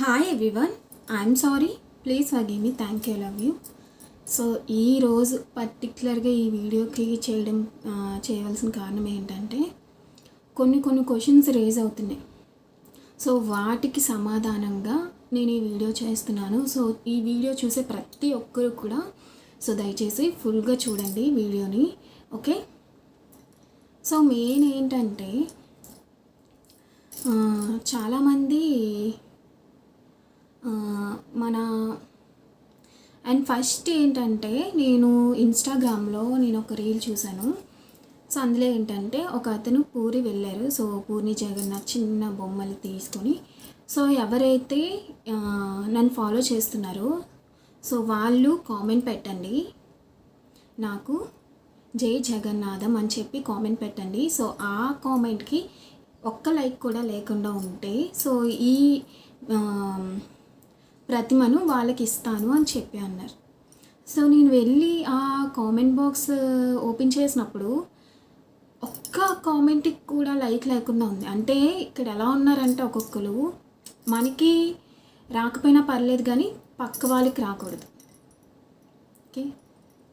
Hi everyone I'm sorry please forgive me thank you love you so ఈరోజు పర్టికులర్గా ఈ వీడియోకి చేయడం చేయవలసిన కారణం ఏంటంటే కొన్ని కొన్ని క్వశ్చన్స్ రేజ్ అవుతున్నాయి. సో వాటికి సమాధానంగా నేను ఈ వీడియో చేస్తున్నాను. సో ఈ వీడియో చూసే ప్రతి ఒక్కరు కూడా సో దయచేసి ఫుల్గా చూడండి వీడియోని ఓకే సో మెయిన్ ఏంటంటే చాలామంది మన అండ్ ఫస్ట్ ఏంటంటే నేను ఇన్స్టాగ్రామ్లో నేను ఒక రీల్ చూశాను. సో అందులో ఏంటంటే ఒక అతను పూరి వెళ్ళారు. సో పూరిని జగన్నాథ్ చిన్న బొమ్మలు తీసుకొని. సో ఎవరైతే నన్ను ఫాలో చేస్తున్నారో సో వాళ్ళు కామెంట్ పెట్టండి. నాకు జై జగన్నాథం అని చెప్పి కామెంట్ పెట్టండి. సో ఆ కామెంట్కి ఒక్క లైక్ కూడా లేకుండా ఉంటే సో ఈ ప్రతిమను వాళ్ళకి ఇస్తాను అని చెప్పి అన్నారు. సో నేను వెళ్ళి ఆ కామెంట్ బాక్స్ ఓపెన్ చేసినప్పుడు ఒక్క కామెంట్కి కూడా లైక్ లేకుండా ఉంది. అంటే ఇక్కడ ఎలా ఉన్నారంటే ఒక్కొక్కరు మనకి రాకపోయినా పర్లేదు కానీ పక్క వాళ్ళకి రాకూడదు. ఓకే?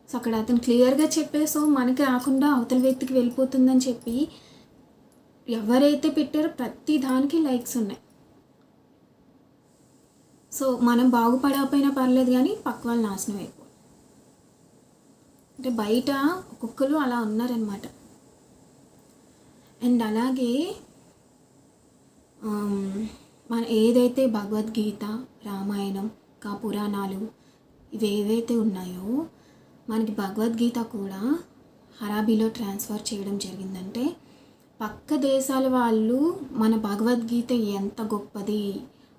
సో అక్కడ అతను క్లియర్గా చెప్పే సో మనకి రాకుండా అవతల వ్యక్తికి వెళ్ళిపోతుందని చెప్పి ఎవరైతే పెట్టారో ప్రతి దానికి లైక్స్ ఉన్నాయి. సో మనం బాగుపడకపోయినా పర్లేదు కానీ పక్క వాళ్ళు నాశనం అయిపో అంటే బయట ఒక్కొక్కరు అలా ఉన్నారనమాట అండ్ అలాగే మన ఏదైతే భగవద్గీత రామాయణం కా పురాణాలు ఇవి ఏవైతే ఉన్నాయో మనకి భగవద్గీత కూడా హరాబీలో ట్రాన్స్ఫర్ చేయడం జరిగిందంటే పక్క దేశాల వాళ్ళు మన భగవద్గీత ఎంత గొప్పది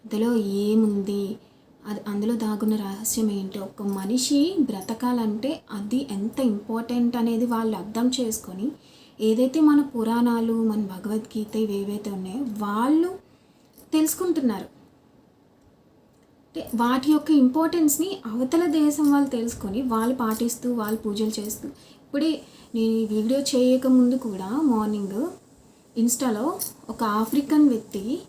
అందులో ఏముంది? అది అందులో దాగున్న రహస్యం ఏంటి? ఒక మనిషి బ్రతకాలంటే అది ఎంత ఇంపార్టెంట్ అనేది వాళ్ళు అర్థం చేసుకొని ఏదైతే మన పురాణాలు మన భగవద్గీత ఏవైతే ఉన్నాయో వాళ్ళు తెలుసుకుంటున్నారు. అంటే వాటి యొక్క ఇంపార్టెన్స్ని అవతల దేశం వాళ్ళు తెలుసుకొని వాళ్ళు పాటిస్తూ వాళ్ళు పూజలు చేస్తూ ఇప్పుడే నేను ఈ వీడియో చేయక ముందు కూడా మార్నింగ్ ఇన్స్టాలో ఒక ఆఫ్రికన్ వ్యక్తి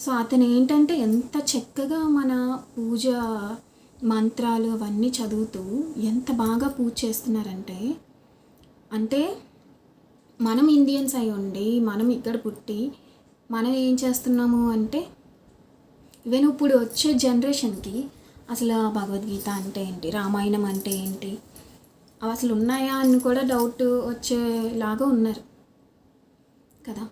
సో అతను ఏంటంటే ఎంత చక్కగా మన పూజ మంత్రాలు అవన్నీ చదువుతూ ఎంత బాగా పూజ చేస్తున్నారంటే అంటే మనం ఇండియన్స్ అయి ఉండి మనం ఇక్కడ పుట్టి మనం ఏం చేస్తున్నాము అంటే ఈవెన్ ఇప్పుడు వచ్చే జనరేషన్కి అసలు భగవద్గీత అంటే ఏంటి రామాయణం అంటే ఏంటి అవి అసలు ఉన్నాయా అని కూడా డౌట్ వచ్చేలాగా ఉన్నారు కదా.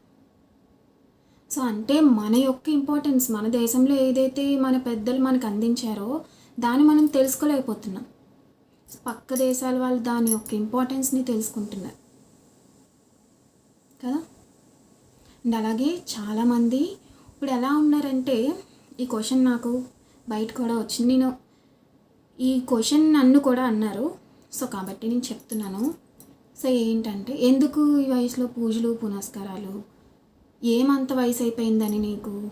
సో అంటే మన యొక్క ఇంపార్టెన్స్ మన దేశంలో ఏదైతే మన పెద్దలు మనకు అందించారో దాన్ని మనం తెలుసుకోలేకపోతున్నాం. పక్క దేశాల వాళ్ళు దాని యొక్క ఇంపార్టెన్స్ని తెలుసుకుంటున్నారు. కదా? అండ్ అలాగే చాలామంది ఇప్పుడు ఎలా ఉన్నారంటే ఈ క్వశ్చన్ నాకు బయట కూడా వచ్చింది. నేను ఈ క్వశ్చన్ నన్ను కూడా అన్నారు. సో కాబట్టి నేను చెప్తున్నాను. సో ఏంటంటే ఎందుకు ఈ వయసులో పూజలు పునస్కారాలు ఏమంత వయసు అయిపోయిందని నీకు?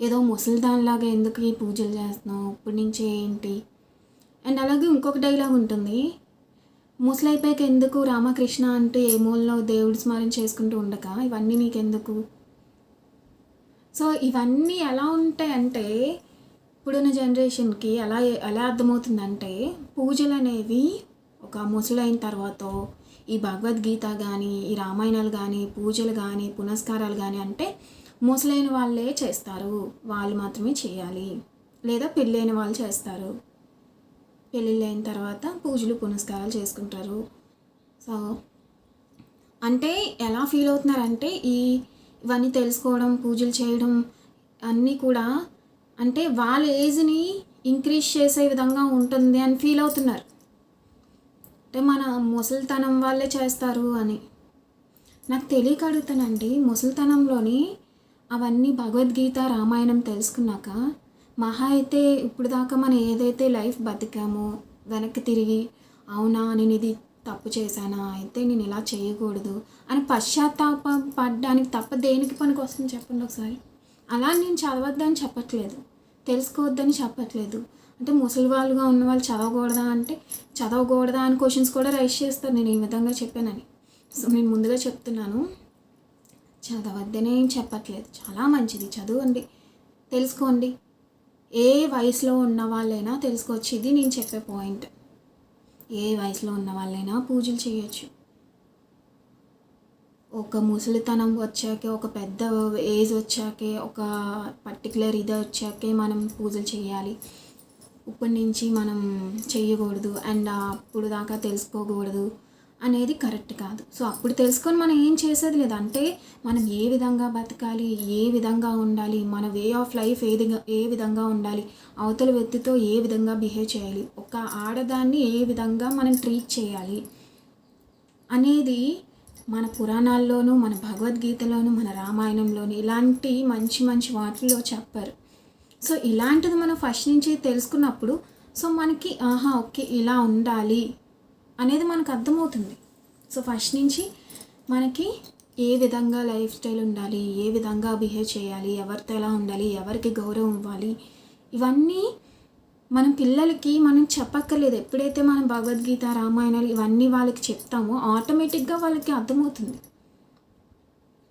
ఏదో ముసలిదానిలాగా ఎందుకు ఈ పూజలు చేస్తున్నావు? ఇప్పటి నుంచి ఏంటి? అండ్ అలాగే ఇంకొక డైలాగ్ ఉంటుంది. ముసలైపోయాక ఎందుకు రామకృష్ణ అంటే ఏ మూలలో దేవుడి స్మరణ చేసుకుంటూ ఉండక? ఇవన్నీ నీకెందుకు? సో ఇవన్నీ ఎలా ఉంటాయంటే ఇప్పుడున్న జనరేషన్కి ఎలా ఎలా అర్థమవుతుందంటే పూజలు అనేవి ఒక ముసలైన తర్వాత ఈ భగవద్గీత కానీ ఈ రామాయణాలు కానీ పూజలు కానీ పునస్కారాలు కానీ అంటే ముసలైన వాళ్ళే చేస్తారు. వాళ్ళు మాత్రమే చేయాలి. లేదా పెళ్ళైన వాళ్ళు చేస్తారు. పెళ్ళిళ్ళు అయిన తర్వాత పూజలు పునస్కారాలు చేసుకుంటారు. సో అంటే ఎలా ఫీల్ అవుతున్నారంటే ఈ ఇవన్నీ తెలుసుకోవడం పూజలు చేయడం అన్నీ కూడా అంటే వాళ్ళ ఏజ్ని ఇంక్రీజ్ చేసే విధంగా ఉంటుంది అని ఫీల్ అవుతున్నారు. మన ముసలితనం వాళ్ళే చేస్తారు అని. నాకు తెలియక అడుగుతానండి ముసలితనంలోని అవన్నీ భగవద్గీత రామాయణం తెలుసుకున్నాక మహా అయితే ఇప్పుడు దాకా మనం ఏదైతే లైఫ్ బతికామో వెనక్కి తిరిగి అవునా నేను ఇది తప్పు చేశానా అయితే నేను ఇలా చేయకూడదు అని పశ్చాత్తాప పడ్డానికి తప్ప దేనికి పనికి వస్తుంది చెప్పండి ఒకసారి? అలా నేను చదవద్దని చెప్పట్లేదు తెలుసుకోవద్దని చెప్పట్లేదు. అంటే ముసలి వాళ్ళుగా ఉన్న వాళ్ళు చదవకూడదా అంటే చదవకూడదా అని క్వశ్చన్స్ కూడా రైస్ చేస్తారు. నేను ఈ విధంగా చెప్పానని. సో నేను ముందుగా చెప్తున్నాను. చదవద్దనే ఏం చెప్పట్లేదు. చాలా మంచిది. చదవండి. తెలుసుకోండి. ఏ వయసులో ఉన్న వాళ్ళైనా తెలుసుకోవచ్చు. ఇది నేను చెప్పే పాయింట్ ఏ వయసులో ఉన్న వాళ్ళైనా పూజలు చేయొచ్చు. ఒక ముసలితనం వచ్చాకే ఒక పెద్ద ఏజ్ వచ్చాకే ఒక పర్టికులర్ ఇది వచ్చాకే మనం పూజలు చేయాలి. ఇప్పటి నుంచి మనం చేయకూడదు అండ్ అప్పుడు దాకా తెలుసుకోకూడదు అనేది కరెక్ట్ కాదు. సో అప్పుడు తెలుసుకొని మనం ఏం చేసేది లేదు. అంటే మనం ఏ విధంగా బతకాలి ఏ విధంగా ఉండాలి మన వే ఆఫ్ లైఫ్ ఏది ఏ విధంగా ఉండాలి అవతల వ్యక్తితో ఏ విధంగా బిహేవ్ చేయాలి ఒక ఆడదాన్ని ఏ విధంగా మనం ట్రీట్ చేయాలి అనేది మన పురాణాల్లోనూ మన భగవద్గీతలోను మన రామాయణంలోను ఇలాంటి మంచి మంచి వాటిల్లో చెప్పారు. సో ఇలాంటిది మనం ఫస్ట్ నుంచి తెలుసుకున్నప్పుడు సో మనకి ఆహా ఓకే ఇలా ఉండాలి అనేది మనకు అర్థమవుతుంది. సో ఫస్ట్ నుంచి మనకి ఏ విధంగా లైఫ్ స్టైల్ ఉండాలి ఏ విధంగా బిహేవ్ చేయాలి ఎవరితో ఎలా ఉండాలి ఎవరికి గౌరవం ఇవ్వాలి ఇవన్నీ మనం పిల్లలకి మనం చెప్పక్కర్లేదు. ఎప్పుడైతే మనం భగవద్గీత రామాయణాలు ఇవన్నీ వాళ్ళకి చెప్తామో ఆటోమేటిక్గా వాళ్ళకి అర్థమవుతుంది.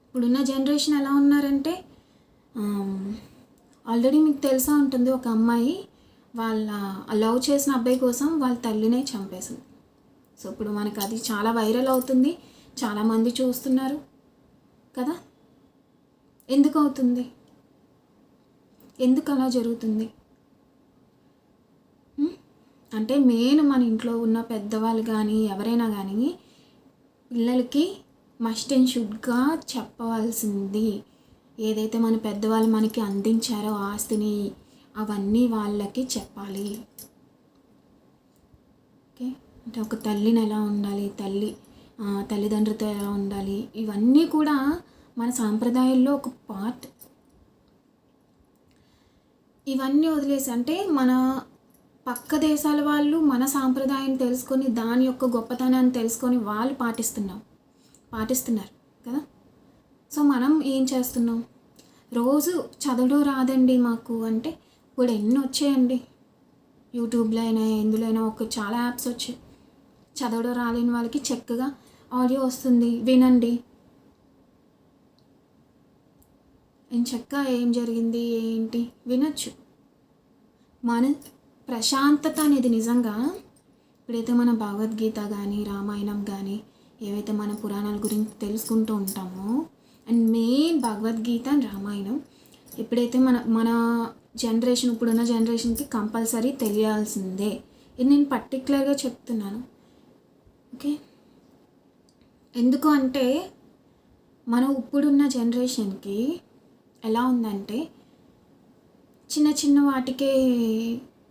ఇప్పుడున్న జనరేషన్ ఎలా ఉన్నారంటే ఆల్రెడీ మీకు తెలిసా ఉంటుంది ఒక అమ్మాయి వాళ్ళ లవ్ చేసిన అబ్బాయి కోసం వాళ్ళ తల్లినే చంపేసింది. సో ఇప్పుడు మనకు అది చాలా వైరల్ అవుతుంది చాలామంది చూస్తున్నారు కదా? ఎందుకు అవుతుంది? ఎందుకు అలా జరుగుతుంది? అంటే మెయిన్ మన ఇంట్లో ఉన్న పెద్దవాళ్ళు కానీ ఎవరైనా కానీ పిల్లలకి మస్ట్ అండ్ షుడ్గా చెప్పవలసింది. ఏదైతే మన పెద్దవాళ్ళు మనకి అందించారో ఆస్తిని అవన్నీ వాళ్ళకి చెప్పాలి. ఓకే? అంటే ఒక తల్లిని ఎలా ఉండాలి? తల్లి తల్లిదండ్రులతో ఎలా ఉండాలి? ఇవన్నీ కూడా మన సాంప్రదాయాల్లో ఒక పార్ట్ ఇవన్నీ వదిలేసి అంటే మన పక్క దేశాల వాళ్ళు మన సాంప్రదాయం తెలుసుకొని దాని యొక్క గొప్పతనాన్ని తెలుసుకొని వాళ్ళు పాటిస్తున్నాం. పాటిస్తున్నారు కదా? సో మనం ఏం చేస్తున్నాం? రోజు చదవడం రాదండి మాకు అంటే ఇప్పుడు ఎన్ని వచ్చాయండి. యూట్యూబ్లో అయినా ఎందులో అయినా ఒక చాలా యాప్స్ వచ్చాయి. చదవడం రాలేని వాళ్ళకి చక్కగా ఆడియో వస్తుంది. వినండి. చక్క ఏం జరిగింది? ఏంటి? వినొచ్చు. మన ప్రశాంతత అనేది నిజంగా ఇప్పుడైతే మన భగవద్గీత కానీ రామాయణం కానీ ఏవైతే మన పురాణాల గురించి తెలుసుకుంటూ ఉంటామో and main Bhagavad Gita and Ramayanam. ఎప్పుడైతే మన మన జనరేషన్ ఇప్పుడున్న జనరేషన్కి కంపల్సరీ తెలియాల్సిందే. ఇది నేను పర్టికులర్గా చెప్తున్నాను. ఓకే? ఎందుకు అంటే మనం ఇప్పుడున్న జనరేషన్కి ఎలా ఉందంటే చిన్న చిన్న వాటికే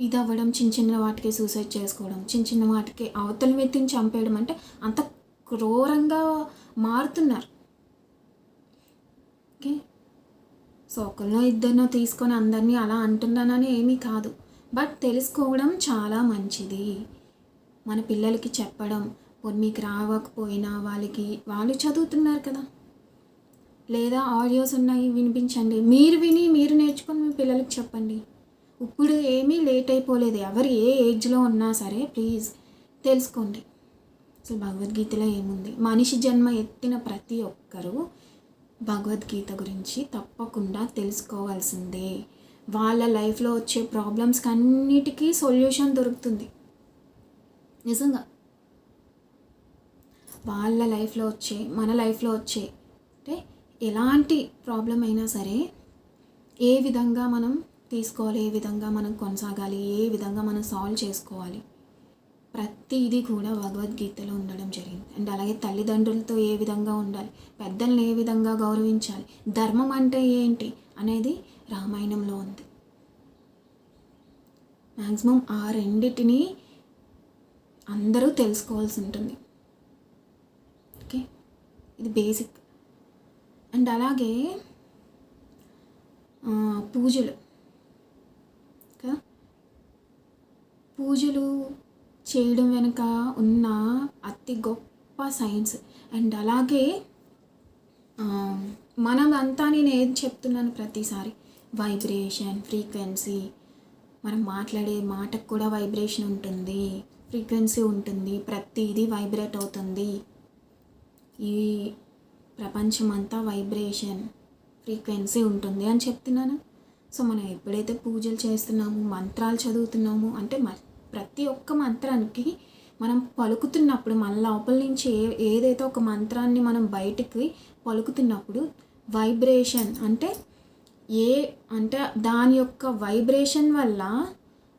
ఇది అవ్వడం చిన్న చిన్న వాటికే సూసైడ్ చేసుకోవడం చిన్న చిన్న వాటికే అవతల వ్యక్తిని చంపేయడం అంటే అంత క్రూరంగా మారుతున్నారు ఓకే సో ఒకరినో ఇద్దరినో తీసుకొని అందరినీ అలా అంటున్నానని ఏమీ కాదు. బట్ తెలుసుకోవడం చాలా మంచిది. మన పిల్లలకి చెప్పడం పోనీ మీకు రావకపోయినా వాళ్ళకి వాళ్ళు చదువుతున్నారు కదా. లేదా ఆడియోస్ ఉన్నాయి వినిపించండి. మీరు విని మీరు నేర్చుకొని మీ పిల్లలకి చెప్పండి. ఇప్పుడు ఏమీ లేట్ అయిపోలేదు. ఎవరు ఏ ఏజ్లో ఉన్నా సరే ప్లీజ్ తెలుసుకోండి. అసలు భగవద్గీతలో ఏముంది? మనిషి జన్మ ఎత్తిన ప్రతి ఒక్కరూ భగవద్గీత గురించి తప్పకుండా తెలుసుకోవాల్సిందే. వాళ్ళ లైఫ్లో వచ్చే ప్రాబ్లమ్స్కి అన్నిటికీ సొల్యూషన్ దొరుకుతుంది. నిజంగా. వాళ్ళ లైఫ్లో వచ్చే మన లైఫ్లో వచ్చే అంటే ఎలాంటి ప్రాబ్లం అయినా సరే ఏ విధంగా మనం తీసుకోవాలి ఏ విధంగా మనం కొనసాగాలి ఏ విధంగా మనం సాల్వ్ చేసుకోవాలి ప్రతిదీ కూడా భగవద్గీతలో ఉండడం జరిగింది. అండ్ అలాగే తల్లిదండ్రులతో ఏ విధంగా ఉండాలి? పెద్దల్ని ఏ విధంగా గౌరవించాలి? ధర్మం అంటే ఏంటి అనేది రామాయణంలో ఉంది. మ్యాక్సిమం ఆ రెండిటిని అందరూ తెలుసుకోవాల్సి ఉంటుంది. ఓకే? ఇది బేసిక్. అండ్ అలాగే పూజలు. పూజలు చేయడం వెనుక ఉన్న అతి గొప్ప సైన్స్. అండ్ అలాగే మనమంతా నేను ఏది చెప్తున్నాను ప్రతిసారి? Vibration frequency. మనం మాట్లాడే మాటకు కూడా వైబ్రేషన్ ఉంటుంది. ఫ్రీక్వెన్సీ ఉంటుంది. ప్రతిదీ వైబ్రేట్ అవుతుంది. ఈ ప్రపంచం అంతా వైబ్రేషన్ ఫ్రీక్వెన్సీ ఉంటుంది అని చెప్తున్నాను. సో మనం ఎప్పుడైతే పూజలు చేస్తున్నామో మంత్రాలు చదువుతున్నామో అంటే మ ప్రతి ఒక్క మంత్రానికి మనం పలుకుతున్నప్పుడు మన లోపల నుంచి ఏ ఏదైతే ఒక మంత్రాన్ని మనం బయటికి పలుకుతున్నప్పుడు వైబ్రేషన్ అంటే ఏ అంటే దాని యొక్క వైబ్రేషన్ వల్ల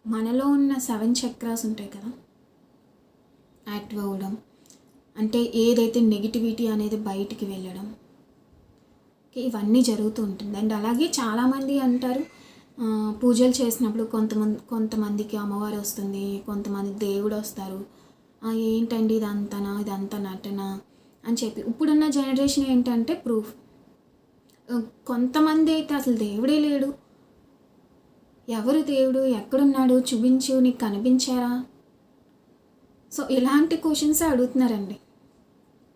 మనలో ఉన్న సెవెన్ చక్రాస్ ఉంటాయి కదా యాక్టివ్ అవ్వడం అంటే ఏదైతే నెగిటివిటీ అనేది బయటికి వెళ్ళడం ఇవన్నీ జరుగుతూ ఉంటుంది. అండ్ అలాగే చాలామంది అంటారు పూజలు చేసినప్పుడు కొంతమంది కొంతమందికి అమ్మవారు వస్తుంది కొంతమంది దేవుడు వస్తారు. ఏంటండి ఇదంతనా ఇదంతా నటన అని చెప్పి. ఇప్పుడున్న జనరేషన్ ఏంటంటే ప్రూఫ్ కొంతమంది అయితే అసలు దేవుడే లేడు. ఎవరు దేవుడు? ఎక్కడున్నాడు? చూపించు నీకు కనిపించారా? సో ఇలాంటి క్వశ్చన్స్ అడుగుతున్నారండి.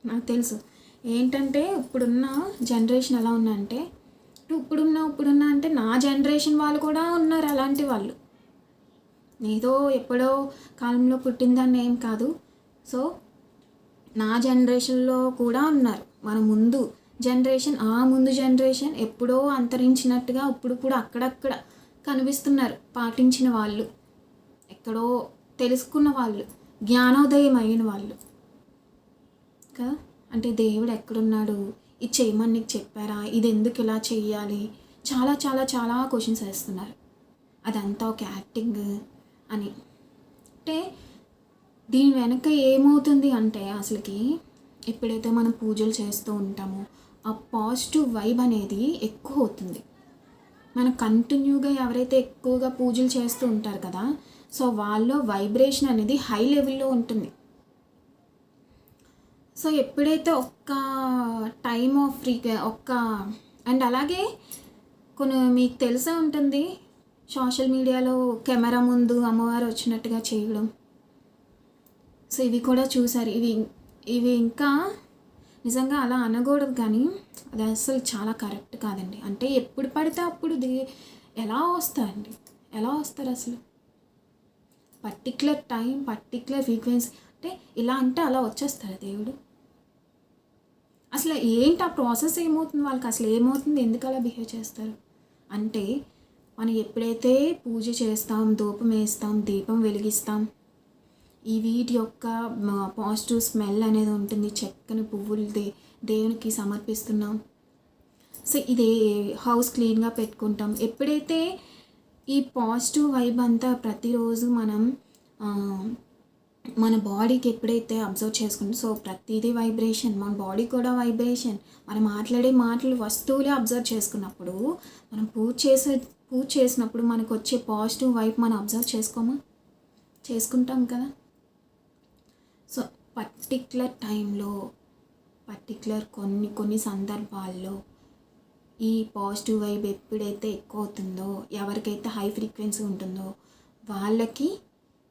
నాకు తెలుసు. ఏంటంటే ఇప్పుడున్న జనరేషన్ ఎలా ఉందంటే ఇప్పుడున్న ఇప్పుడున్న అంటే నా జనరేషన్ వాళ్ళు కూడా ఉన్నారు అలాంటి వాళ్ళు. ఏదో ఎప్పుడో కాలంలో పుట్టిందని ఏం కాదు. సో నా జనరేషన్లో కూడా ఉన్నారు. మన ముందు జనరేషన్ ఆ ముందు జనరేషన్ ఎప్పుడో అంతరించినట్టుగా ఇప్పుడు కూడా అక్కడక్కడ కనిపిస్తున్నారు పాటించిన వాళ్ళు. ఎక్కడో తెలుసుకున్న వాళ్ళు జ్ఞానోదయం అయిన వాళ్ళు. కదా? అంటే దేవుడు ఎక్కడున్నాడు? ఇది చేయమని నీకు చెప్పారా? ఇది ఎందుకు ఇలా చేయాలి చాలా చాలా చాలా క్వశ్చన్స్ వేస్తున్నారు. అదంతా ఒక యాక్టింగ్ అని. అంటే దీని వెనక ఏమవుతుంది అంటే అసలుకి ఎప్పుడైతే మనం పూజలు చేస్తూ ఉంటామో ఆ పాజిటివ్ వైబ్ అనేది ఎక్కువ అవుతుంది. మనం కంటిన్యూగా ఎవరైతే ఎక్కువగా పూజలు చేస్తూ ఉంటారు కదా సో వాళ్ళలో వైబ్రేషన్ అనేది హై లెవెల్లో ఉంటుంది. సో ఎప్పుడైతే ఒక్క టైమ్ ఆఫ్ ఒక్క అండ్ అలాగే కొన్ని మీకు తెలిసే ఉంటుంది సోషల్ మీడియాలో కెమెరా ముందు అమ్మవారు వచ్చినట్టుగా చేయడం. సో ఇవి కూడా చూసారు. ఇవి ఇవి ఇంకా నిజంగా అలా అనకూడదు కానీ అది అసలు చాలా కరెక్ట్ కాదండి. అంటే ఎప్పుడు పడితే అప్పుడు ది ఎలా వస్తారండి ఎలా వస్తారు అసలు? పర్టిక్యులర్ టైం పర్టిక్యులర్ ఫ్రీక్వెన్సీ అంటే ఇలా అంటే అలా వచ్చేస్తారు దేవుడు? అసలు ఏంటి ఆ ప్రాసెస్ ఏమవుతుంది? వాళ్ళకి అసలు ఏమవుతుంది? ఎందుకు అలా బిహేవ్ చేస్తారు? అంటే మనం ఎప్పుడైతే పూజ చేస్తాం ధూపం వేస్తాం దీపం వెలిగిస్తాం ఈ వీటి యొక్క పాజిటివ్ స్మెల్ అనేది ఉంటుంది. చక్కని పువ్వులు దే దేవునికి సమర్పిస్తున్నాం. సో ఇది హౌస్ క్లీన్గా పెట్టుకుంటాం. ఎప్పుడైతే ఈ పాజిటివ్ వైబ్ అంతా ప్రతిరోజు మనం మన బాడీకి ఎప్పుడైతే అబ్జర్వ్ చేసుకుంటే సో ప్రతిదీ వైబ్రేషన్ మన బాడీ కూడా వైబ్రేషన్ మనం మాట్లాడే మాటలు వస్తువులే అబ్జర్వ్ చేసుకున్నప్పుడు మనం పూజ చేసే పూజ చేసినప్పుడు మనకు వచ్చే పాజిటివ్ వైబ్ మనం అబ్జర్వ్ చేసుకోమా? చేసుకుంటాం కదా. సో పర్టిక్యులర్ టైంలో పర్టిక్యులర్ కొన్ని కొన్ని సందర్భాల్లో ఈ పాజిటివ్ వైబ్ ఎప్పుడైతే ఎక్కువ అవుతుందో ఎవరికైతే హై ఫ్రీక్వెన్సీ ఉంటుందో వాళ్ళకి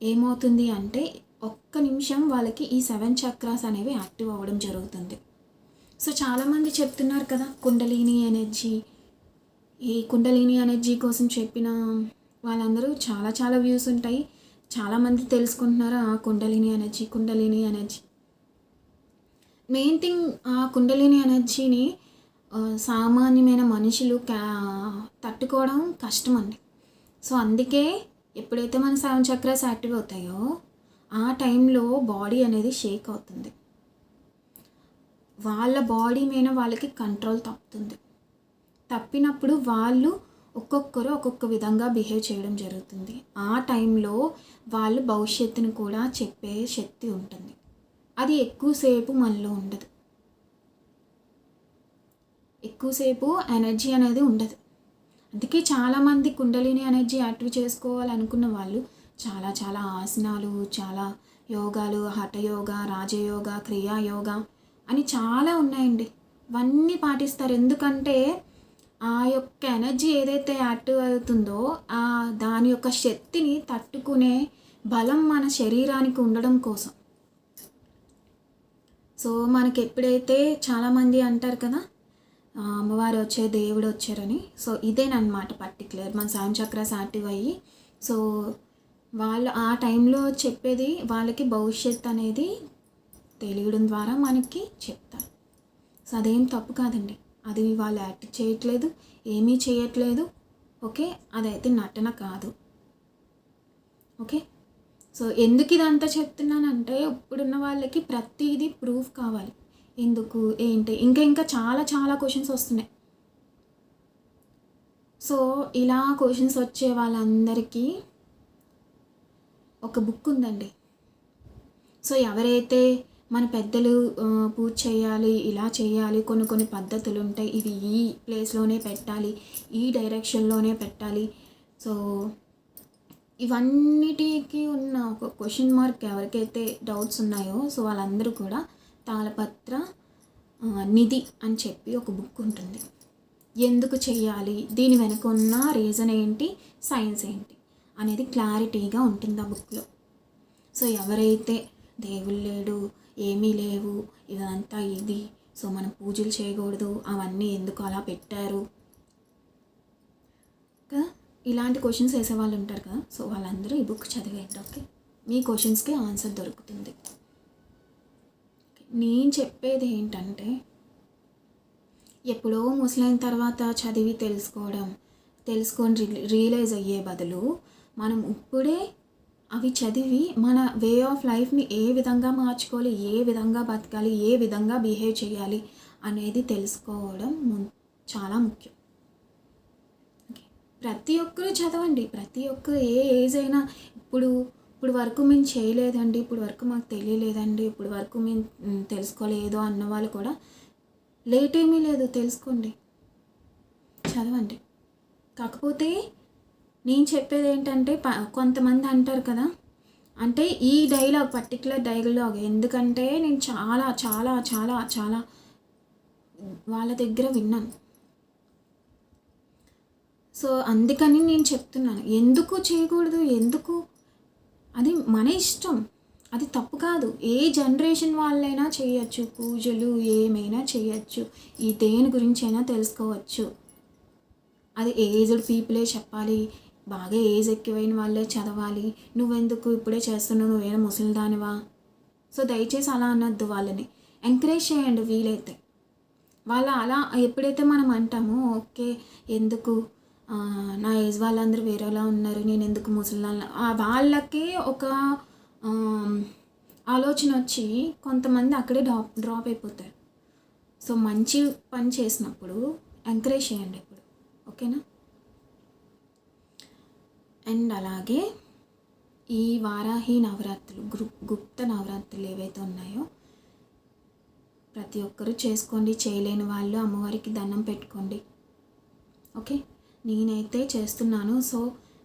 ఏమవుతుంది అంటే ఒక్క నిమిషం వాళ్ళకి ఈ సెవెన్ చక్రాస్ అనేవి యాక్టివ్ అవ్వడం జరుగుతుంది. సో చాలామంది చెప్తున్నారు కదా కుండలిని ఎనర్జీ. ఈ కుండలిని ఎనర్జీ కోసం చెప్పిన వాళ్ళందరూ చాలా చాలా వ్యూస్ ఉంటాయి. చాలామంది తెలుసుకుంటున్నారు ఆ kundalini energy kundalini energy. Main thing ఆ కుండలిని ఎనర్జీని సామాన్యమైన మనుషులు క్యా తట్టుకోవడం కష్టం అండి. సో అందుకే ఎప్పుడైతే మన సెవెన్ చక్రాస్ యాక్టివ్ అవుతాయో ఆ టైంలో బాడీ అనేది షేక్ అవుతుంది. వాళ్ళ బాడీ మీద వాళ్ళకి కంట్రోల్ తప్పుతుంది. తప్పినప్పుడు వాళ్ళు ఒక్కొక్కరు ఒక్కొక్క విధంగా బిహేవ్ చేయడం జరుగుతుంది. ఆ టైంలో వాళ్ళు భవిష్యత్తుని కూడా చెప్పే శక్తి ఉంటుంది. అది ఎక్కువసేపు మనలో ఉండదు. ఎక్కువసేపు ఎనర్జీ అనేది ఉండదు. అందుకే చాలామంది కుండలిని ఎనర్జీ యాక్టివ్ చేసుకోవాలనుకున్న వాళ్ళు చాలా చాలా ఆసనాలు చాలా యోగాలు హఠయోగ రాజయోగ క్రియాయోగ అని చాలా ఉన్నాయండి. ఇవన్నీ పాటిస్తారు. ఎందుకంటే ఆ యొక్క ఎనర్జీ ఏదైతే యాక్టివ్ అవుతుందో ఆ దాని యొక్క శక్తిని తట్టుకునే బలం మన శరీరానికి ఉండడం కోసం. సో మనకి ఎప్పుడైతే చాలామంది అంటారు కదా అమ్మవారు వచ్చే దేవుడు వచ్చారని. సో ఇదేనమాట పర్టికులర్ మన సాయం చక్రాస్ యాక్టివ్ అయ్యి. సో వాళ్ళు ఆ టైంలో చెప్పేది వాళ్ళకి భవిష్యత్ అనేది తెలియడం ద్వారా మనకి చెప్తారు. సో అదేం తప్పు కాదండి. అది వాళ్ళు యాక్ట్ చేయట్లేదు ఏమీ చేయట్లేదు. ఓకే? అదైతే నటన కాదు. ఓకే? సో ఎందుకు ఇదంతా చెప్తున్నానంటే ఇప్పుడున్న వాళ్ళకి ప్రతిదీ ప్రూఫ్ కావాలి. ఎందుకు? ఏంటి? ఇంకా ఇంకా చాలా చాలా క్వశ్చన్స్ వస్తున్నాయి. సో ఇలా క్వశ్చన్స్ వచ్చే వాళ్ళందరికీ ఒక బుక్ ఉందండి. సో ఎవరైతే మన పెద్దలు పూజ చేయాలి ఇలా చేయాలి కొన్ని కొన్ని పద్ధతులు ఉంటాయి ఇవి ఈ ప్లేస్లోనే పెట్టాలి ఈ డైరెక్షన్లోనే పెట్టాలి. సో ఇవన్నిటికీ ఉన్న ఒక క్వశ్చన్ మార్క్ ఎవరికైతే డౌట్స్ ఉన్నాయో సో వాళ్ళందరూ కూడా తాళపత్ర నిధి అని చెప్పి ఒక బుక్ ఉంటుంది. ఎందుకు చేయాలి? దీని వెనుక ఉన్న రీజన్ ఏంటి? సైన్స్ ఏంటి? అనేది క్లారిటీగా ఉంటుంది ఆ బుక్లో. సో ఎవరైతే దేవుళ్ళు లేడు ఏమీ లేవు ఇదంతా ఇది సో మనం పూజలు చేయకూడదు అవన్నీ ఎందుకు అలా పెట్టారు? కదా? ఇలాంటి క్వశ్చన్స్ వేసే వాళ్ళు ఉంటారు కదా? సో వాళ్ళందరూ ఈ బుక్ చదివేయండి ఓకే? మీ క్వశ్చన్స్కి ఆన్సర్ దొరుకుతుంది. నేను చెప్పేది ఏంటంటే ఎప్పుడో ముసలైన తర్వాత చదివి తెలుసుకోవడం తెలుసుకొని రి- రియలైజ్ అయ్యే బదులు మనం ఇప్పుడే అవి చదివి మన వే ఆఫ్ లైఫ్ని ఏ విధంగా మార్చుకోవాలి ఏ విధంగా బతకాలి ఏ విధంగా బిహేవ్ చేయాలి అనేది తెలుసుకోవడం ము- చాలా ముఖ్యం. ప్రతి ఒక్కరూ చదవండి. ప్రతి ఒక్కరు ఏ ఏజ్ అయినా ఇప్పుడు ఇప్పుడు వరకు మేము చేయలేదండి ఇప్పుడు వరకు మాకు తెలియలేదండి ఇప్పుడు వరకు మేము తెలుసుకోలేదో తెలుసుకోలేదు అన్న వాళ్ళు కూడా లేట్ ఏమీ లేదు. తెలుసుకోండి. చదవండి. కాకపోతే నేను చెప్పేది ఏంటంటే ప కొంతమంది అంటారు కదా అంటే ఈ డైలాగ్ పర్టికులర్ డైలాగ్ ఎందుకంటే నేను చాలా చాలా చాలా చాలా వాళ్ళ దగ్గర విన్నాను. సో అందుకని నేను చెప్తున్నాను. ఎందుకు చేయకూడదు? ఎందుకు? అది మన ఇష్టం. అది తప్పు కాదు. ఏ జనరేషన్ వాళ్ళైనా చేయొచ్చు. పూజలు ఏమైనా చేయొచ్చు. ఈ దేని గురించి అయినా తెలుసుకోవచ్చు. అది ఏజ్డ్ పీపులే చెప్పాలి. బాగా ఏజ్ ఎక్కువైన వాళ్ళే చదవాలి. నువ్వెందుకు ఇప్పుడే చేస్తున్నావు? నువ్వేనా ముసలి దానివా సో దయచేసి అలా అనొద్దు వాళ్ళని. ఎంకరేజ్ చేయండి వీలైతే. వాళ్ళ అలా ఎప్పుడైతే మనం అంటామో ఓకే ఎందుకు? నా ఏజ్ వాళ్ళందరూ వేరేలా ఉన్నారు. నేను ఎందుకు ముసలి వాళ్ళకి ఒక ఆలోచన వచ్చి కొంతమంది అక్కడే డ్రాప్ డ్రాప్ అయిపోతారు. సో మంచి పని చేసినప్పుడు ఎంకరేజ్ చేయండి ఇప్పుడు. ఓకేనా? అండ్ అలాగే ఈ వారాహి నవరాత్రులు గ్రు గుప్త నవరాత్రులు ఏవైతే ఉన్నాయో ప్రతి ఒక్కరూ చేసుకోండి చేయలేని వాళ్ళు అమ్మవారికి దండం పెట్టుకోండి. ఓకే? నేనైతే చేస్తున్నాను. సో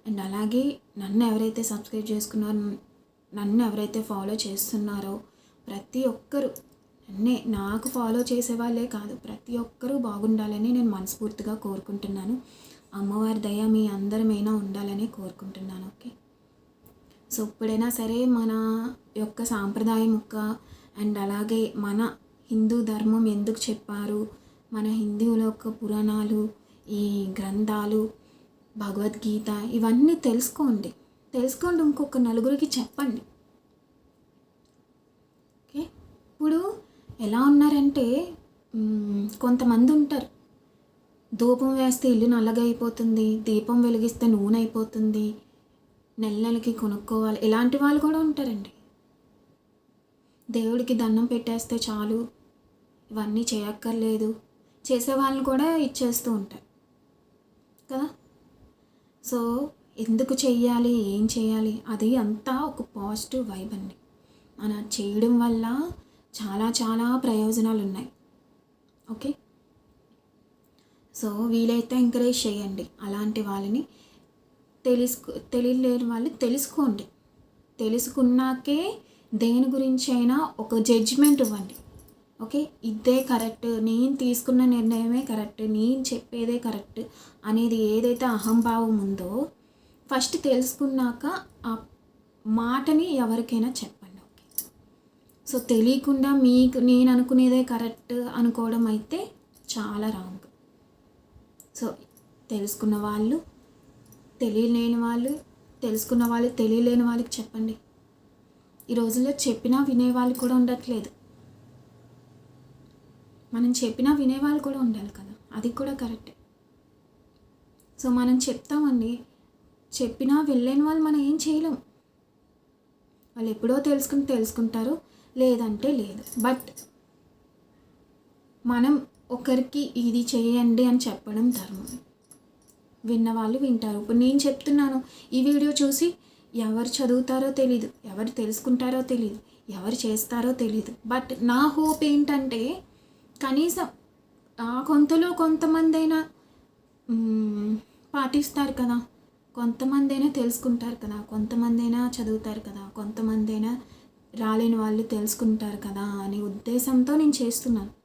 అండ్ అలాగే నన్ను ఎవరైతే సబ్స్క్రైబ్ చేసుకున్నారో నన్ను ఎవరైతే ఫాలో చేస్తున్నారో ప్రతి ఒక్కరు నన్నే నాకు ఫాలో చేసే వాళ్ళే కాదు ప్రతి ఒక్కరూ బాగుండాలని నేను మనస్ఫూర్తిగా కోరుకుంటున్నాను. అమ్మవారి దయ మీ అందరిమైనా ఉండాలని కోరుకుంటున్నాను ఓకే? సో ఇప్పుడైనా సరే మన యొక్క సాంప్రదాయం యొక్క అండ్ అలాగే మన హిందూ ధర్మం ఎందుకు చెప్పారు మన హిందువుల యొక్క పురాణాలు ఈ గ్రంథాలు భగవద్గీత ఇవన్నీ తెలుసుకోండి. తెలుసుకోండి ఇంకొక నలుగురికి చెప్పండి. ఓకే? ఇప్పుడు ఎలా ఉన్నారంటే కొంతమంది ఉంటారు. ధూపం వేస్తే ఇల్లు నల్లగా అయిపోతుంది దీపం వెలిగిస్తే నూనె అయిపోతుంది నెల నెలకి కొనుక్కోవాలి. ఇలాంటి వాళ్ళు కూడా ఉంటారండి. దేవుడికి దండం పెట్టేస్తే చాలు. ఇవన్నీ చేయక్కర్లేదు. చేసే వాళ్ళని కూడా ఇచ్చేస్తూ ఉంటారు. కదా? సో ఎందుకు చేయాలి ఏం చేయాలి అది అంతా ఒక పాజిటివ్ వైబ్ అండి. అలా చేయడం వల్ల చాలా చాలా ప్రయోజనాలు ఉన్నాయి ఓకే? సో వీలైతే ఎంకరేజ్ చేయండి. అలాంటి వాళ్ళని తెలుసుకు తెలియలేని వాళ్ళు తెలుసుకోండి. తెలుసుకున్నాకే దేని గురించి అయినా ఒక జడ్జిమెంట్ ఇవ్వండి. ఓకే? ఇదే కరెక్ట్ నేను తీసుకున్న నిర్ణయమే కరెక్ట్ నేను చెప్పేదే కరెక్ట్ అనేది ఏదైతే అహంభావం ఉందో ఫస్ట్ తెలుసుకున్నాక ఆ మాటని ఎవరికైనా చెప్పండి. ఓకే? సో తెలియకుండా మీకు నేను అనుకునేదే కరెక్ట్ అనుకోవడం అయితే చాలా రాంగ్ సో తెలుసుకున్న వాళ్ళు తెలియలేని వాళ్ళు తెలుసుకున్న వాళ్ళు తెలియలేని వాళ్ళకి చెప్పండి. ఈ రోజుల్లో చెప్పినా వినేవాళ్ళు కూడా ఉండట్లేదు. మనం చెప్పినా వినేవాళ్ళు కూడా ఉండాలి కదా. అది కూడా కరెక్టే. సో మనం చెప్తామండి. చెప్పినా వెళ్ళలేని వాళ్ళు మనం ఏం చేయలేం. వాళ్ళు ఎప్పుడో తెలుసుకుని తెలుసుకుంటారు. లేదంటే లేదు. బట్ మనం ఒకరికి ఇది చేయండి అని చెప్పడం ధర్మం. విన్నవాళ్ళు వింటారు. ఇప్పుడు నేను చెప్తున్నాను ఈ వీడియో చూసి ఎవరు చదువుతారో తెలీదు ఎవరు తెలుసుకుంటారో తెలీదు ఎవరు చేస్తారో తెలీదు. బట్ నా హోప్ ఏంటంటే కనీసం ఆ కొంతలో కొంతమంది అయినా పాటిస్తారు కదా. కొంతమంది అయినా తెలుసుకుంటారు కదా. కొంతమంది అయినా చదువుతారు కదా. కొంతమంది అయినా రాలేని వాళ్ళు తెలుసుకుంటారు కదా అనే ఉద్దేశంతో నేను చేస్తున్నాను.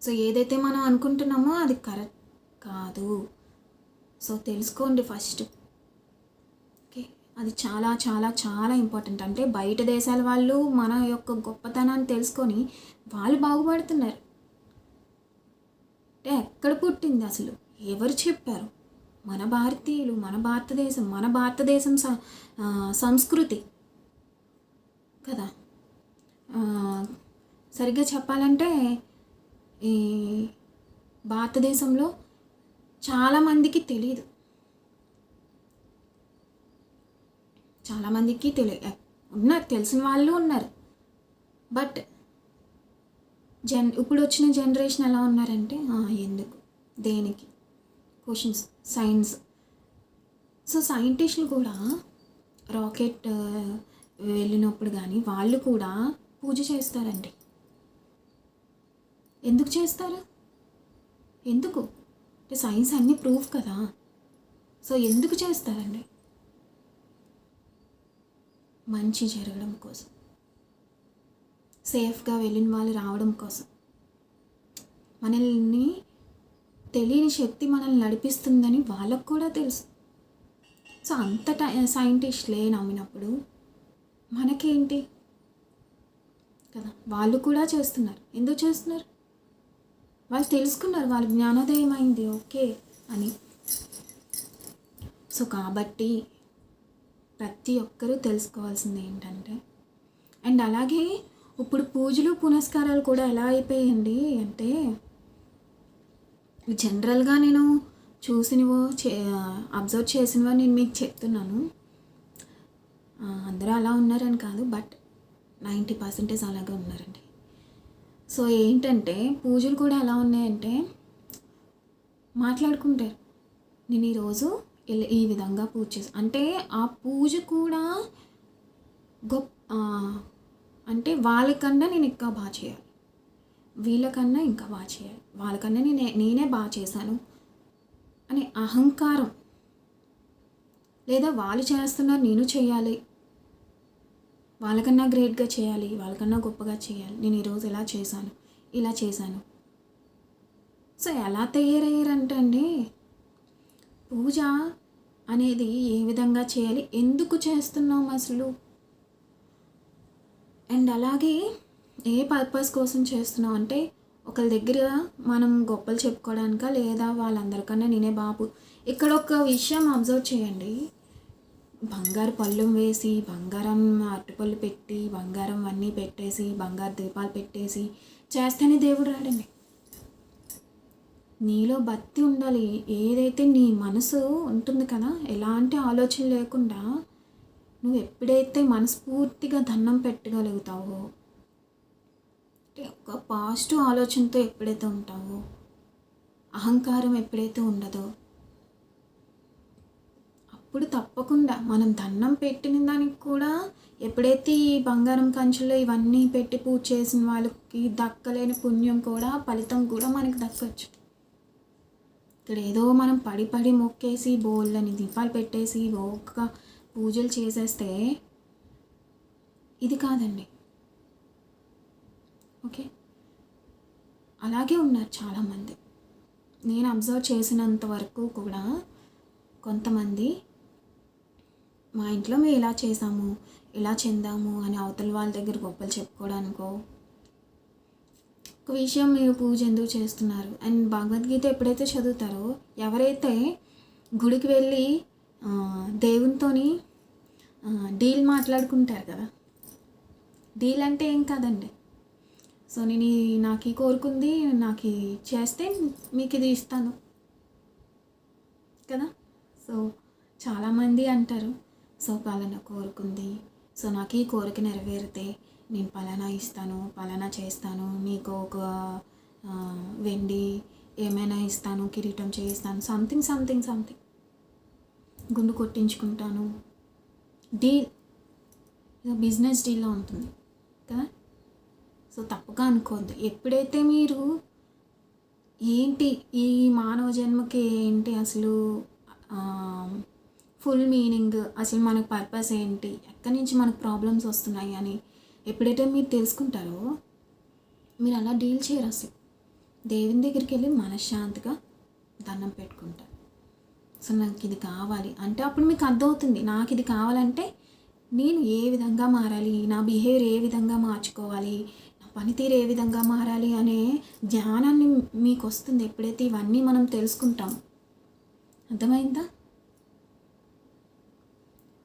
సో ఏదైతే మనం అనుకుంటున్నామో అది కరెక్ట్ కాదు. సో తెలుసుకోండి ఫస్ట్. ఓకే? అది చాలా చాలా చాలా ఇంపార్టెంట్. అంటే బయట దేశాల వాళ్ళు మన యొక్క గొప్పతనాన్ని తెలుసుకొని వాళ్ళు బాగుపడుతున్నారు. అంటే ఎక్కడ పుట్టింది అసలు? ఎవరు చెప్పారు? మన భారతీయులు మన భారతదేశం మన భారతదేశం స- సంస్కృతి. కదా? సరిగ్గా చెప్పాలంటే ఈ భారతదేశంలో చాలామందికి తెలియదు చాలామందికి తెలియ ఉన్నారు తెలిసిన వాళ్ళు ఉన్నారు. బట్ జన్ ఇప్పుడు వచ్చిన జనరేషన్ ఎలా ఉన్నారంటే ఎందుకు? దేనికి? Questions science. సో సైంటిస్టులు కూడా రాకెట్ వెళ్ళినప్పుడు కానీ వాళ్ళు కూడా పూజ చేస్తారండి. ఎందుకు చేస్తారు? ఎందుకు? అంటే సైన్స్ అన్నీ ప్రూఫ్ కదా. సో ఎందుకు చేస్తారండి? మంచి జరగడం కోసం. సేఫ్గా వెళ్ళిన వాళ్ళు రావడం కోసం. మనల్ని తెలియని శక్తి మనల్ని నడిపిస్తుందని వాళ్ళకు కూడా తెలుసు. సో అంత సైంటిస్ట్లే నమ్మినప్పుడు మనకేంటి? కదా వాళ్ళు కూడా చేస్తున్నారు. ఎందుకు చేస్తున్నారు? వాళ్ళు తెలుసుకున్నారు వాళ్ళ జ్ఞానోదయం అయింది ఓకే అని. సో కాబట్టి ప్రతి ఒక్కరూ తెలుసుకోవాల్సింది ఏంటంటే అండ్ అలాగే ఇప్పుడు పూజలు పునస్కారాలు కూడా ఎలా అయిపోయాయండి అంటే జనరల్గా నేను చూసినవో చే అబ్జర్వ్ చేసినవో నేను మీకు చెప్తున్నాను. అందరూ అలా ఉన్నారని కాదు బట్ నైంటీ పర్సెంటేజ్ అలాగే ఉన్నారండి. సో ఏంటంటే పూజలు కూడా ఎలా ఉన్నాయంటే మాట్లాడుకుంటారు నేను ఈరోజు ఇలా ఈ విధంగా పూజ చేసి అంటే ఆ పూజ కూడా గొప్ప అంటే వాళ్ళకన్నా నేను ఇంకా బాగా చేయాలి. వీళ్ళకన్నా ఇంకా బాగా చేయాలి. వాళ్ళకన్నా నేనే నేనే బాగా చేశాను అనే అహంకారం. లేదా వాళ్ళు చేస్తున్నారు నేను చేయాలి వాళ్ళకన్నా గ్రేట్గా చేయాలి వాళ్ళకన్నా గొప్పగా చేయాలి. నేను ఈరోజు ఇలా చేశాను ఇలా చేశాను. సో ఎలా తయారయ్యారంటే అండి పూజ అనేది ఏ విధంగా చేయాలి ఎందుకు చేస్తున్నాం అసలు? అండ్ అలాగే ఏ పర్పస్ కోసం చేస్తున్నాం అంటే ఒకరి దగ్గర మనం గొప్పలు చెప్పుకోవడానికా లేదా వాళ్ళందరికన్నా నేనే బాబు. ఇక్కడ ఒక విషయం అబ్జర్వ్ చేయండి. బంగారు పళ్ళెం వేసి బంగారం అరటిపళ్ళు పెట్టి బంగారం అన్నీ పెట్టేసి బంగారు దీపాలు పెట్టేసి చేస్తేనే దేవుడు రాడండి. నీలో భక్తి ఉండాలి. ఏదైతే నీ మనసు ఉంటుంది కదా ఎలాంటి ఆలోచన లేకుండా నువ్వు ఎప్పుడైతే మనస్ఫూర్తిగా దండం పెట్టగలుగుతావో ఒక పాజిటివ్ ఆలోచనతో ఎప్పుడైతే ఉంటావో అహంకారం ఎప్పుడైతే ఉండదో ఇప్పుడు తప్పకుండా. మనం దండం పెట్టిన దానికి కూడా ఎప్పుడైతే ఈ బంగారం కంచులు ఇవన్నీ పెట్టి పూజ చేసిన వాళ్ళకి దక్కలేని పుణ్యం కూడా ఫలితం కూడా మనకి దక్కచ్చు. ఇక్కడ ఏదో మనం పడి పడి మొక్కేసి బోళ్ళని దీపాలు పెట్టేసి ఒక్క పూజలు చేసేస్తే ఇది కాదండి. ఓకే? అలాగే ఉన్నారు చాలామంది. నేను అబ్జర్వ్ చేసినంత వరకు కూడా కొంతమంది మా ఇంట్లో మేము ఇలా చేసాము ఇలా చెందాము అని అవతల వాళ్ళ దగ్గర గొప్పలు చెప్పుకోవడానికో. ఒక విషయం మీరు పూజ ఎందుకు చేస్తున్నారు? అండ్ భగవద్గీత ఎప్పుడైతే చదువుతారో ఎవరైతే గుడికి వెళ్ళి దేవునితో దేవునితోని డీల్ మాట్లాడుకుంటారు కదా? డీల్ అంటే ఏం కాదండి. సో నేను నాకు ఈ కోరుకుంది నాకు చేస్తే మీకు ఇది ఇస్తాను. కదా? సో చాలామంది అంటారు సో పలానా కోరుకుంది. సో నాకు ఈ కోరిక నెరవేరితే నేను పలానా ఇస్తాను పలానా చేస్తాను నీకు ఒక వెండి ఏమైనా ఇస్తాను కిరీటం చేయిస్తాను సంథింగ్ సంథింగ్ సంథింగ్ గుండు కొట్టించుకుంటాను. డీల్. బిజినెస్ డీల్లో ఉంటుంది కదా? సో తప్పుగా అనుకోవద్దు. ఎప్పుడైతే మీరు ఏంటి ఈ మానవ జన్మకి ఏంటి అసలు ఫుల్ మీనింగ్ అసలు మనకు పర్పస్ ఏంటి ఎక్కడి నుంచి మనకు ప్రాబ్లమ్స్ వస్తున్నాయి అని ఎప్పుడైతే మీరు తెలుసుకుంటారో మీరు అలా డీల్ చేయరు అసలు. దేవుని దగ్గరికి వెళ్ళి మనశ్శాంతిగా దండం పెట్టుకుంటారు. సో నాకు ఇది కావాలి అంటే అప్పుడు మీకు అర్థమవుతుంది నాకు ఇది కావాలంటే నేను ఏ విధంగా మారాలి నా బిహేవియర్ ఏ విధంగా మార్చుకోవాలి నా పనితీరు ఏ విధంగా మారాలి అనే జ్ఞానాన్ని మీకు వస్తుంది ఎప్పుడైతే ఇవన్నీ మనం తెలుసుకుంటాం అర్థమైందా?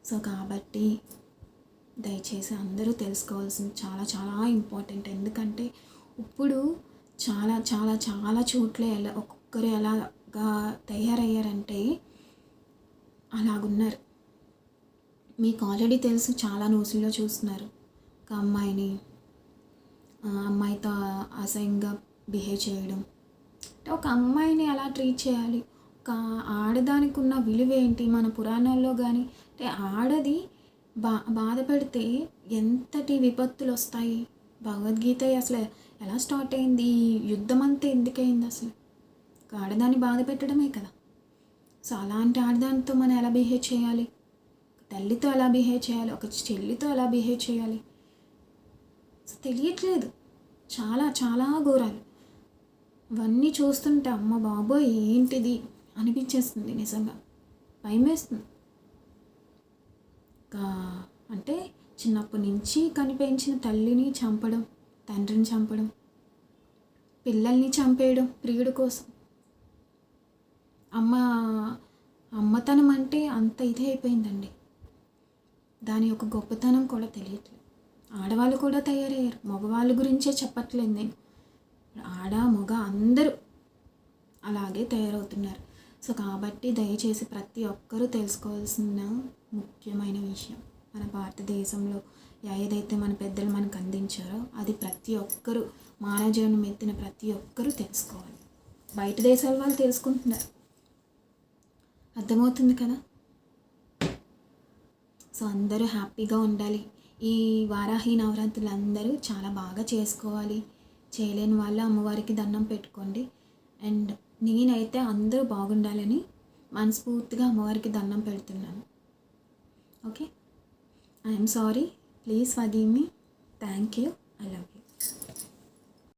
సో కాబట్టి దయచేసి అందరూ తెలుసుకోవాల్సింది చాలా చాలా ఇంపార్టెంట్. ఎందుకంటే ఇప్పుడు చాలా చాలా చాలా చోట్ల ఎలా ఒక్కొక్కరు ఎలాగా తయారయ్యారంటే అలాగున్నారు. మీకు ఆల్రెడీ తెలుసు చాలా న్యూస్లో చూస్తున్నారు. ఒక అమ్మాయిని అమ్మాయితో అసహ్యంగా బిహేవ్ చేయడం. అంటే ఒక అమ్మాయిని ఎలా ట్రీట్ చేయాలి? ఒక ఆడదానికి ఉన్న విలువ ఏంటి మన పురాణాల్లో కానీ అంటే ఆడది బా బాధపడితే ఎంతటి విపత్తులు వస్తాయి భగవద్గీత అసలు ఎలా స్టార్ట్ అయింది? ఈ యుద్ధం అంతా ఎందుకయింది అసలు? ఒక ఆడదాన్ని బాధ పెట్టడమే కదా. సో అలాంటి ఆడదానితో మనం ఎలా బిహేవ్ చేయాలి? తల్లితో ఎలా బిహేవ్ చేయాలి? ఒక చెల్లితో ఎలా బిహేవ్ చేయాలి? తెలియట్లేదు. చాలా చాలా ఘోరాలు. ఇవన్నీ చూస్తుంటే అమ్మ బాబోయ్ ఏంటిది? అనిపించేస్తుంది నిజంగా. భయమేస్తుంది. అంటే చిన్నప్పటి నుంచి కనిపించిన తల్లిని చంపడం తండ్రిని చంపడం పిల్లల్ని చంపేయడం ప్రియుడి కోసం. అమ్మ అమ్మతనం అంటే అంత ఇదే అయిపోయిందండి. దాని యొక్క గొప్పతనం కూడా తెలియట్లేదు. ఆడవాళ్ళు కూడా తయారయ్యారు. మగవాళ్ళ గురించే చెప్పట్లేదు నేను. ఆడ మగ అందరూ అలాగే తయారవుతున్నారు. సో కాబట్టి దయచేసి ప్రతి ఒక్కరూ తెలుసుకోవాల్సిన ముఖ్యమైన విషయం మన భారతదేశంలో ఏదైతే మన పెద్దలు మనకు అందించారో అది ప్రతి ఒక్కరూ మానవ జీవనం ఎత్తిన ప్రతి ఒక్కరూ తెలుసుకోవాలి. బయట దేశాల వాళ్ళు తెలుసుకుంటున్నారు. అర్థమవుతుంది కదా? సో అందరూ హ్యాపీగా ఉండాలి. ఈ వారాహి నవరాత్రులు అందరూ చాలా బాగా చేసుకోవాలి. చేయలేని వాళ్ళు అమ్మవారికి దండం పెట్టుకోండి. అండ్ నేనైతే అందరూ బాగుండాలని మనస్ఫూర్తిగా అమ్మవారికి దండం పెడుతున్నాను. Okay? I'm sorry. Please forgive me. Thank you.